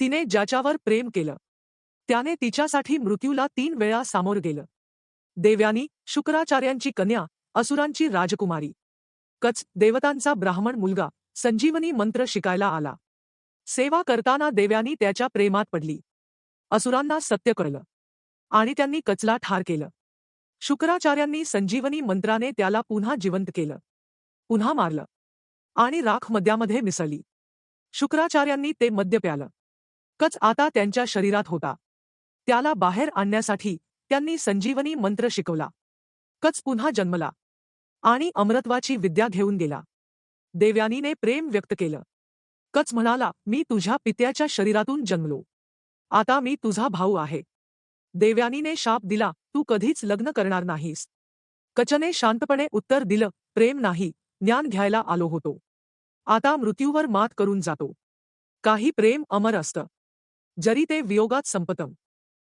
तिने ज्याच्यावर प्रेम केलं त्याने तिच्यासाठी मृत्यूला तीन वेळा सामोर गेलं. देव्यानी शुक्राचार्यांची कन्या असुरांची राजकुमारी कच देवतांचा ब्राह्मण मुलगा संजीवनी मंत्र शिकायला आला. सेवा करताना देव्यानी त्याच्या प्रेमात पडली. असुरांना सत्य कळलं आणि त्यांनी कचला ठार केलं. शुक्राचार्यांनी संजीवनी मंत्राने त्याला पुन्हा जिवंत केलं पुन्हा मारलं आणि राख मद्यामध्ये मिसळली. शुक्राचार्यांनी ते मद्य प्यालं. कच आता त्यांच्या शरीरात होता. त्याला बाहेर आणण्यासाठी त्यांनी संजीवनी मंत्र शिकवला. कच पुन्हा जन्मला. आणि अमरत्वाची विद्या घेऊन गेला. देव्यानीने प्रेम व्यक्त केलं. कच म्हणाला मी तुझ्या पित्याच्या शरीरातून जन्मलो. आता मी तुझा भाऊ आहे. देव्यानीने शाप दिला तू कधीच लग्न करणार नाहीस. कचने शांतपणे उत्तर दिलं प्रेम नाही ज्ञान घ्यायला आलो होतो. आता मृत्यूवर मात करून जातो. काही प्रेम अमर असतं. जरी ते वियोगात संपतम.